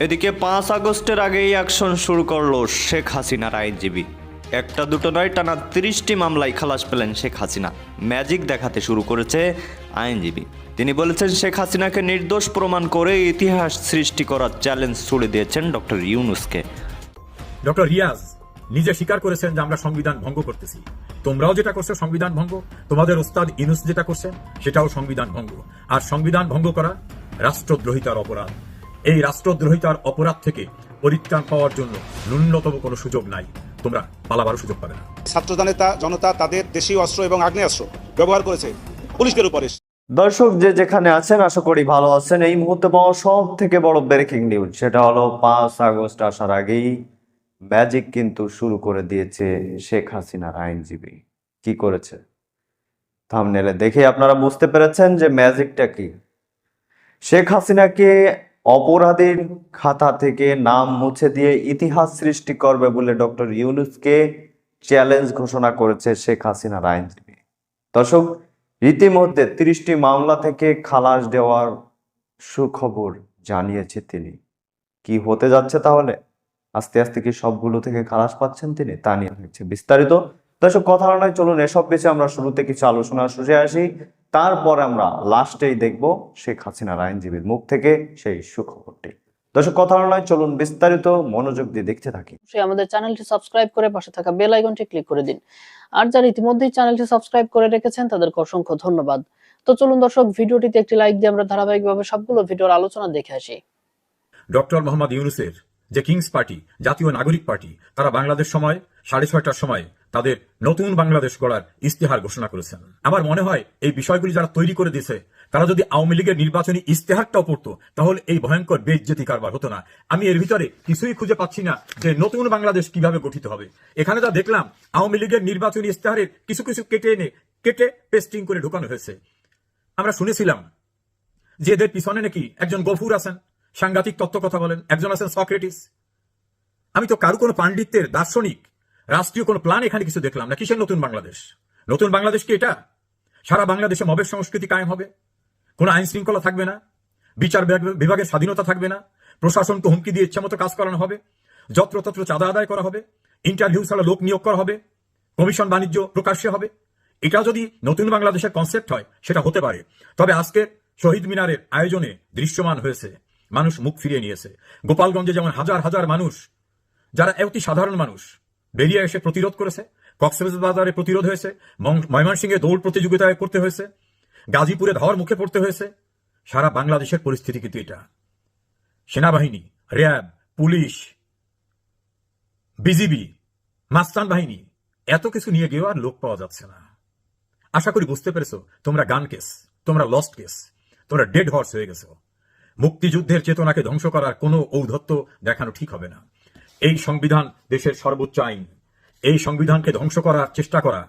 এদিকে পাঁচ আগস্টের আগেই অ্যাকশন শুরু করল শেখ হাসিনার আইনজীবী। একটা দুটো নয়, টানা তিরিশটি মামলায় খালাস পেলেন শেখ হাসিনা। ম্যাজিক দেখাতে শুরু করেছে আইনজীবী। তিনি বলেছেন, শেখ হাসিনাকে নির্দোষ প্রমাণ করে ইতিহাস সৃষ্টি করার চ্যালেঞ্জ ছুড়ে দিয়েছেন ডক্টর ইউনুসকে। ডক্টর রিয়াজ, নিজে স্বীকার করেছেন যে আমরা সংবিধান ভঙ্গ করতেছি। তোমরাও যেটা করছ সংবিধান ভঙ্গ, তোমাদের ওস্তাদ ইনুস যেটা করছেন সেটাও সংবিধান ভঙ্গ। আর সংবিধান ভঙ্গ করা রাষ্ট্রদ্রোহিতার অপরাধ। এই রাষ্ট্রদ্রোহিতার অপরাধ থেকে পরিত্রাণ পাওয়ার জন্য ন্যূনতম কোনো সুযোগ নাই। তোমরা পালাবারও সুযোগ পাবে না। ছাত্র জনতা জনতা তাদের দেশীয় অস্ত্র এবং আগ্নেয়াস্ত্র ব্যবহার করেছে। পুলিশের উপরে দর্শক যে যেখানে আছেন আশা করি ভালো আছেন। এই মুহূর্তে পাওয়া সব থেকে বড় ব্রেকিং নিউজ সেটা হলো পাঁচ আগস্ট আসার আগেই ম্যাজিক কিন্তু শুরু করে দিয়েছে শেখ হাসিনার আইনজীবী। কি করেছে? থামনেলে দেখে আপনারা বুঝতে পেরেছেন যে ম্যাজিকটা কি। শেখ হাসিনাকে অপরাধীর খাতা থেকে নাম মুছে দিয়ে ইতিহাস সৃষ্টি করবে বলে ডক্টর ইউনুসকে চ্যালেঞ্জ ঘোষণা করেছে শেখ হাসিনার আইনজীবী। দর্শক, ইতিমধ্যে তিরিশটি মামলা থেকে খালাস দেওয়ার সুখবর জানিয়েছে তিনি। কি হতে যাচ্ছে তাহলে? আস্তে আস্তে কি সবগুলো থেকে খালাস পাচ্ছেন তিনি? তা নিয়ে বিস্তারিত। দর্শক, কথা নয় চলুন, এসব কিছু আমরা শুরুতে কিছু আলোচনা শুষে আসি। তারপর আমরা লাস্টেই দেখব শেখ হাসিনার আইনজীবীর মুখ থেকে সেই সুখবরটি। দর্শক কথা নয় চলুন বিস্তারিত মনোযোগ দিয়ে দেখতে থাকি। অবশ্যই আমাদের চ্যানেলটি সাবস্ক্রাইব করে পাশে থাকা বেল আইকনটি ক্লিক করে দিন। আর যারা ইতিমধ্যেই চ্যানেলটি সাবস্ক্রাইব করে রেখেছেন তাদেরকে অসংখ্য ধন্যবাদ। তো চলুন দর্শক ভিডিওটিতে একটি লাইক দিয়ে আমরা ধারাবাহিকভাবে সবগুলো ভিডিওর আলোচনা দেখে আসি। ডক্টর মোহাম্মদ ইউনুসের যে কিংস পার্টি জাতীয় নাগরিক পার্টি তারা বাংলাদেশ সময় সাড়ে ছয়টার সময় তাদের নতুন বাংলাদেশ গড়ার ইস্তেহার ঘোষণা করেছেন। আমার মনে হয় এই বিষয়গুলি যারা তৈরি করে দিয়েছে, তারা যদি আওয়ামী লীগের নির্বাচনী ইস্তেহারটাও পড়তো, তাহলে এই ভয়ঙ্কর বেজ্জতি কারবার হতো না। আমি এর ভিতরে কিছুই খুঁজে পাচ্ছি না যে নতুন বাংলাদেশ কীভাবে গঠিত হবে। এখানে যা দেখলাম, আওয়ামী লীগের নির্বাচনী ইস্তেহারের কিছু কিছু কেটে এনে, কেটে পেস্টিং করে ঢোকানো হয়েছে। আমরা শুনেছিলাম যে এদের পিছনে নাকি একজন গফুর আছেন, সাংঘাতিক তত্ত্ব কথা বলেন, একজন আছেন সক্রেটিস। আমি তো কারও কোনো পাণ্ডিত্যের দার্শনিক রাষ্ট্রীয় কোনো প্ল্যান এখানে কিছু দেখলাম না। কিসের নতুন বাংলাদেশ? নতুন বাংলাদেশ কি এটা? সারা বাংলাদেশে মবের সংস্কৃতি কায়েম হবে? কোনো আইন শৃঙ্খলা থাকবে না? বিচার বিভাগ- বিভাগের স্বাধীনতা থাকবে না? প্রশাসনকে হুমকি দিয়ে ইচ্ছা মতো কাজ করানো হবে? যত্রতত্র চাঁদা আদায় করা হবে? ইন্টারভিউ ছাড়া লোক নিয়োগ করা হবে? কমিশন বাণিজ্য প্রকাশ্যে হবে? এটা যদি নতুন বাংলাদেশের কনসেপ্ট হয়, সেটা হতে পারে। তবে আজকের শহীদ মিনারের আয়োজনে দৃশ্যমান হয়েছে। মানুষ মুখ ফিরিয়ে নিয়েছে। গোপালগঞ্জে যেমন হাজার হাজার মানুষ, যারা অতি সাধারণ মানুষ বেরিয়ে এসে প্রতিরোধ করেছে, কক্সবাজারে প্রতিরোধ হয়েছে ময়মনসিংহে দৌড় প্রতিযোগিতায় করতে হয়েছে, গাজীপুরে ধর মুখে পড়তে হয়েছে। সারা বাংলাদেশের পরিস্থিতি কিন্তু এটা। সেনাবাহিনী, র্যাব, পুলিশ, বিজিবি, মাস্তান বাহিনী, এত কিছু নিয়ে গিয়েও আর লোক পাওয়া যাচ্ছে না। আশা করি বুঝতে পেরেছ, তোমরা গান কেস, তোমরা লস্ট কেস, তোমরা ডেড হর্স হয়ে গেছো। মুক্তিযুদ্ধের চেতনাকে ধ্বংস করার কোনো ঔদ্ধত্য দেখানো ঠিক হবে না। এই সংবিধান দেশের সর্বোচ্চ আইন। এই সংবিধানকে ধ্বংস করার চেষ্টা করা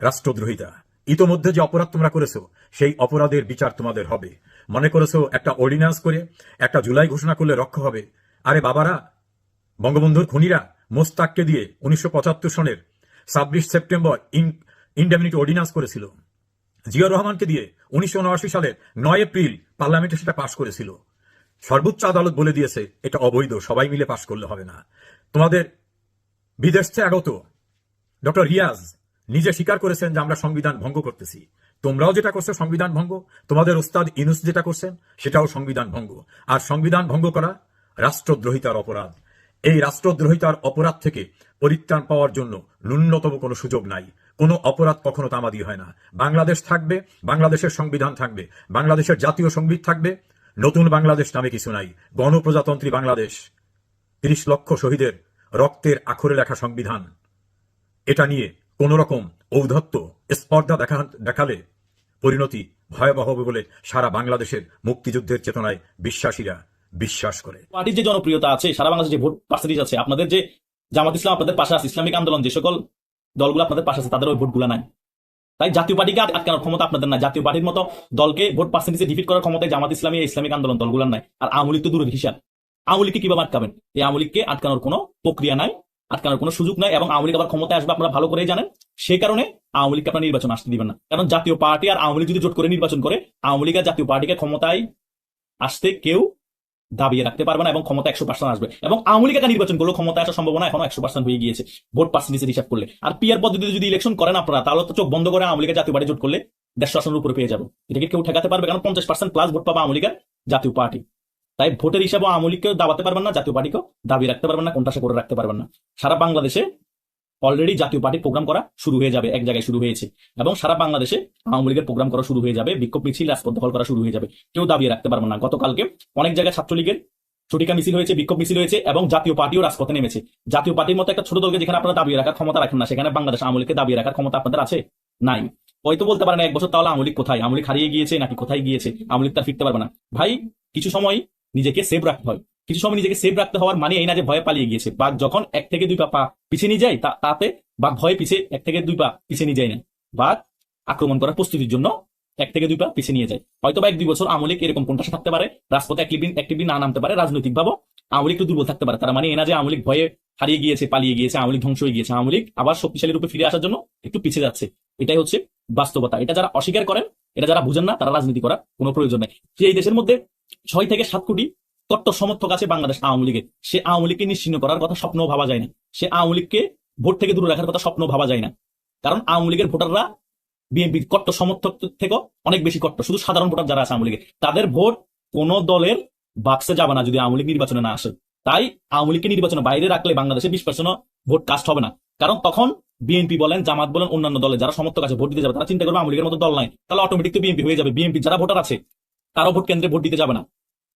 রাষ্ট্রদ্রোহিতা। ইতোমধ্যে যে অপরাধ তোমরা করেছ, সেই অপরাধের বিচার তোমাদের হবে। মনে করেছ একটা অর্ডিন্যান্স করে, একটা জুলাই ঘোষণা করলে রক্ষা হবে। আরে বাবারা, বঙ্গবন্ধুর খুনিরা মোস্তাককে দিয়ে উনিশশো সনের ছাব্বিশ সেপ্টেম্বর ইন্ডেমিনিটি অর্ডিন্যান্স করেছিল। জিয়াউর রহমানকে দিয়ে উনিশশো সালের নয় এপ্রিল পার্লামেন্টে সেটা পাশ করেছিল। সর্বোচ্চ আদালত বলে দিয়েছে, এটা অবৈধ, সবাই মিলে পাশ করলে হবে না। তোমাদের বিদেশ থেকে আগত ডক্টর রিয়াজ নিজে স্বীকার করেছেন যে আমরা সংবিধান ভঙ্গ করতেছি। তোমরাও যেটা করছ সংবিধান ভঙ্গ, তোমাদের ওস্তাদ ইনুস যেটা করছেন, সেটাও সংবিধান ভঙ্গ। আর সংবিধান ভঙ্গ করা রাষ্ট্রদ্রোহিতার অপরাধ। এই রাষ্ট্রদ্রোহিতার অপরাধ থেকে পরিত্রাণ পাওয়ার জন্য ন্যূনতম কোনো সুযোগ নাই। কোনো অপরাধ কখনো তামাদি হয় না। বাংলাদেশ থাকবে, বাংলাদেশের সংবিধান থাকবে, বাংলাদেশের জাতীয় সংগীত থাকবে নতুন বাংলাদেশ নামে কিছু নাই। গণপ্রজাতন্ত্রী বাংলাদেশ। তিরিশ লক্ষ শহীদের রক্তের আখরে লেখা সংবিধান। এটা নিয়ে কোন রকম ঔদ্ধত্য, স্পর্ধা দেখা, দেখালে পরিণতি ভয়াবহ হবে বলে সারা বাংলাদেশের মুক্তিযুদ্ধের চেতনায় বিশ্বাসীরা বিশ্বাস করে। পার্টির যে জনপ্রিয়তা আছে, সারা বাংলাদেশে যে ভোট পার্সেন্টেজ আছে, আপনাদের যে জামাত ইসলাম, আপনাদের পাশে আছে, ইসলামিক আন্দোলন যে সকল দলগুলো আপনাদের পাশে আছে, তাদের ওই ভোটগুলো নাই। তাই জাতীয় পার্টিকে আটকানোর ক্ষমতা আপনাদের নাই। জাতীয় পার্টির মতো দলকে ভোট পার্সেন্টেজে ডিফিট করার ক্ষমতা জামাত ইসলামী, ইসলামিক আন্দোলন দলগুলোর নাই। আর আওয়ামী লীগ তো দূরের হিসাব আওয়ামী লীগকে কীভাবে আটকাবেন? এই আওয়ামী লীগকে আটকানোর কোনো প্রক্রিয়া নাই, আটকানোর কোনো সুযোগ নাই এবং আওয়ামী লীগ আবার ক্ষমতায় আসবে আপনারা ভালো করেই জানেন। সেই কারণে আওয়ামী লীগকে আপনারা নির্বাচন আসতে দিবেন না। কারণ জাতীয় পার্টি আর আওয়ামী লীগ যদি জোট করে নির্বাচন করে, আওয়ামী লীগ আর জাতীয় পার্টিকে ক্ষমতায় আসতে কেউ দাবিয়ে রাখতে পারবে না এবং ক্ষমতা একশো পার্সেন্ট আসবে। এবং আওয়ামী লীগ নির্বাচন করলে ক্ষমতা আসার সম্ভাবনা এখনও একশো পার্সেন্ট হয়ে গিয়েছে। ভোট পার্সেন্টেজের হিসাব করলে। আর পিয়ার পদ্ধতিতে যদি ইলেকশন করেন আপনারা, তাহলে তো চোখ বন্ধ করে আওয়ামী লীগের জাতীয় পার্টি জোট করলে দেড়শো আসনের উপরে পেয়ে যাব। এটাকে কেউ ঠেকাতে পারবে, কারণ পঞ্চাশ পার্সেন্ট প্লাস ভোট পাবে আওয়ামী লীগের জাতীয় পার্টি। তাই ভোটের হিসাবে আওয়ামী লীগকেও দাবাতে পারবেন না, জাতীয় পার্টিকেও দাবি রাখতে পারবেন না, কোনটা করে রাখতে পারবেন না। সারা বাংলাদেশে অলরেডি জাতীয় পার্টির প্রোগ্রাম করা শুরু হয়ে যাবে, এক জায়গায় শুরু হয়েছে। এবং সারা বাংলাদেশে আওয়ামী লীগের প্রোগ্রাম করা শুরু হয়ে যাবে, বিক্ষোভ মিছিল, রাজপথ দখল করা শুরু হয়ে যাবে। কেউ দাবিয়ে রাখতে পারবেন না। গতকালকে অনেক জায়গায় ছাত্রলীগের ছুটিকা মিছিল হয়েছে, বিক্ষোভ মিছিল হয়েছে এবং জাতীয় পার্টিও রাজপথে নেমেছে। জাতীয় পার্টির মতো একটা ছোট দলকে যেখানে আপনারা দাবিয়ে রাখার ক্ষমতা রাখেন না, সেখানে বাংলাদেশ আওয়ামী লীগকে দাবিয়ে রাখার ক্ষমতা আপনাদের আছে? নাই। হয়তো বলতে পারেন, এক বছর তাহলে আওয়ামী লীগ কোথায়? আওয়ামী লীগ হারিয়ে গিয়েছে নাকি কোথায় গিয়েছে? আওয়ামী লীগ তার ফিরতে পারবে না। ভাই, কিছু সময় নিজেকে সেভ রাখতে হয়। কিছু সময় নিজেকে সেভ রাখতে হওয়ার মানে এই না যে ভয়ে পালিয়ে গিয়েছে বাঘ যখন এক থেকে দুই পা পিছিয়ে নিয়ে যায় তাতে বাঘ ভয়ে পিছিয়ে এক থেকে দুই পা পিছিয়ে নিয়ে যায় না বাঘ আক্রমণ করার প্রস্তুতির জন্য এক থেকে দুই পা পিছিয়ে নিয়ে যায়। হয়তো বা এক দুই বছর আওয়ামী লীগ এরকম কোনটা থাকতে পারে? রাজপথে অ্যাক্টিভলি না নামতে পারে রাজনৈতিক ভাবে আওয়ামী লীগ একটু দুর্বল থাকতে পারে। তার মানে এ না যে আওয়ামী লীগ ভয়ে হারিয়ে গিয়েছে, পালিয়ে গিয়েছে আওয়ামী লীগ ধ্বংস হয়ে গিয়েছে, আমলিক আবার শক্তিশালী রূপে ফিরে আসার জন্য একটু পিছিয়ে যাচ্ছে। এটাই হচ্ছে বাস্তবতা। এটা যারা অস্বীকার করেন, এটা যারা বুঝেন না, তারা রাজনীতি করার কোনো প্রয়োজন নেই। এই দেশের মধ্যে ছয় থেকে সাত কোটি কট্টর সমর্থক আছে বাংলাদেশ আওয়ামী লীগের। সে আওয়ামী লীগকে নিশ্চিন্ন করার কথা স্বপ্নও ভাবা যায় না। সে আওয়ামী লীগকে ভোট থেকে দূরে রাখার কথা স্বপ্ন ভাবা যায় না। কারণ আওয়ামী লীগের ভোটাররা বিএনপি কট্টর সমর্থক থেকে অনেক বেশি কট্টর শুধু সাধারণ ভোটার যারা আছে আওয়ামী লীগের, তাদের ভোট কোন দলের বাক্সে যাবে না যদি আওয়ামী লীগ নির্বাচনে না আসে। তাই আওয়ামী লীগকে নির্বাচনে বাইরে রাখলে বাংলাদেশে বিশ পার্সেন্ট ভোট কাস্ট হবে না। কারণ তখন বিএনপি বলেন, জামাত বলেন, অন্যান্য দলে যারা সমর্থক আছে, ভোট দিতে যাবে, তারা চিন্তা করবে আওয়ামী লীগের মতো দল নাই। তাহলে অটোমেটিক তো বিএনপি হয়ে যাবে। বিএনপি যারা ভোটার আছে, তারাও ভোট কেন্দ্রে ভোট দিতে যাবে না।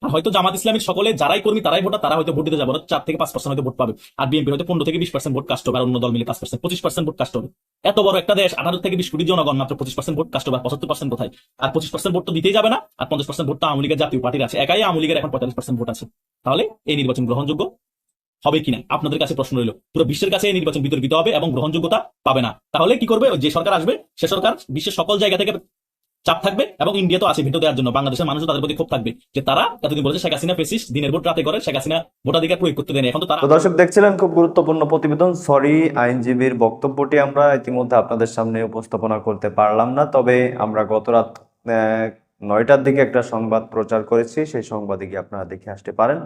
হয়তো জামাত ইসলামের সকলে যারাই কর্মী, তারাই ভোটার, তারা হয়তো ভোট দিতে যাবে চার থেকে পাঁচ পার্সেন্ট হয়তো ভোট পাবে। আর বিএনপি হয়তো পনেরো থেকে বিশ পার্সেন্ট ভোট কাস্ট হবে আর অন্য দল মিলে পাঁচ পার্সেন্ট পঁচিশ পার্সেন্ট ভোট কাস্ট হবে। এত বড় একটা দেশ, আঠারো থেকে বিশ কোটি জনগণ মাত্র পঁচিশ পার্সেন্ট ভোট কাস্ট হবে পঁচাত্তর পার্সেন্ট কোথায়? আর পঁচিশ পার্সেন্ট ভোট তো দিতেই যাবে না, আর পঞ্চাশ পার্সেন্ট ভোট তো আওয়ামী লীগের জাতীয় পার্টির আছে। একাই আওয়ামী লীগের এখন পঁয়তাল্লিশ পার্সেন্ট ভোট আছে। তাহলে এই নির্বাচন গ্রহণযোগ্য হবে কিনা? আপনাদের কাছে প্রশ্ন রইল। পুরো বিশ্বের কাছে এই নির্বাচন বিতর্কিত হবে এবং গ্রহণযোগ্যতা পাবে না। তাহলে কি করবে? যে সরকার আসবে, সে সরকার বিশ্বের সকল জায়গা থেকে চাপ থাকবে এবং ইন্ডিয়া তো আছে, ভেটো দেওয়ার জন্য। বাংলাদেশের মানুষও তাদের প্রতি ক্ষোভ থাকবে যে তারা, এতদিন বলেছে শেখ হাসিনা ফেসিস দিনের ভোট রাতে করে, শেখ হাসিনা ভোটাধিকার প্রয়োগ করতে দেয়নি। এখন তো তারা দর্শক, দেখছিলেন খুব গুরুত্বপূর্ণ প্রতিবেদন। সরি আইনজীবীর বক্তব্যটি আমরা ইতিমধ্যে আপনাদের সামনে উপস্থাপনা করতে পারলাম না, তবে আমরা গত রাত নয়টার দিকে একটা সংবাদ প্রচার করেছি। সেই সংবাদে গিয়ে আপনারা দেখে আসতে পারেন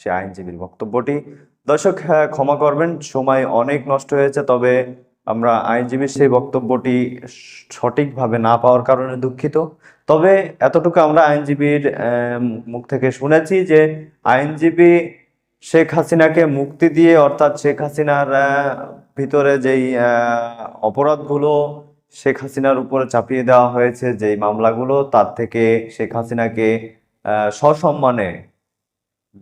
সে আইনজীবীর বক্তব্যটি। দর্শক ক্ষমা করবেন, সময় অনেক নষ্ট হয়েছে, তবে আমরা আইনজীবীর সেই বক্তব্যটি সঠিকভাবে না পাওয়ার কারণে দুঃখিত। তবে এতটুকু আমরা আইনজীবীর মুখ থেকে শুনেছি যে আইনজীবী শেখ হাসিনাকে মুক্তি দিয়ে, অর্থাৎ শেখ হাসিনার ভিতরে যেই অপরাধগুলো শেখ হাসিনার উপরে চাপিয়ে দেওয়া হয়েছে, যেই মামলাগুলো, তার থেকে শেখ হাসিনাকে সসম্মানে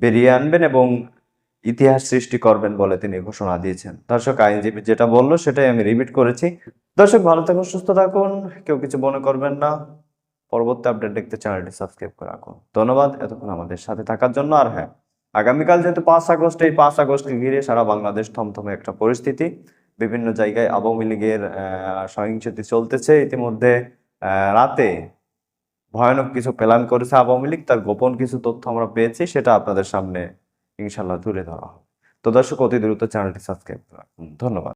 বেরিয়ে আনবেন এবং ইতিহাস সৃষ্টি করবেন বলে তিনি ঘোষণা দিয়েছেন। দর্শক, আইনজীবী যেটা বলল সেটাই আমি রিপিট করেছি। দর্শক, ভালো থাকুন, সুস্থ থাকুন, কেউ কিছু মনে করবেন না। পরবর্তী আপডেট দেখতে চ্যানেলটি সাবস্ক্রাইব করে রাখুন। ধন্যবাদ, এতক্ষণ আমাদের সাথে থাকার জন্য। আর হ্যাঁ আগামীকাল যেহেতু পাঁচ আগস্ট, এই পাঁচ আগস্টকে ঘিরে সারা বাংলাদেশ থমথমে একটা পরিস্থিতি। বিভিন্ন জায়গায় আওয়ামী লীগের সহিংসতি চলতেছে। ইতিমধ্যে রাতে ভয়ানক কিছু প্ল্যান করেছে আওয়ামী লীগ। তার গোপন কিছু তথ্য আমরা পেয়েছি, সেটা আপনাদের সামনে ইনশাল্লাহ তুলে ধরা হবে। তো দর্শক অতি দ্রুত চ্যানেলটি সাবস্ক্রাইব করা ধন্যবাদ।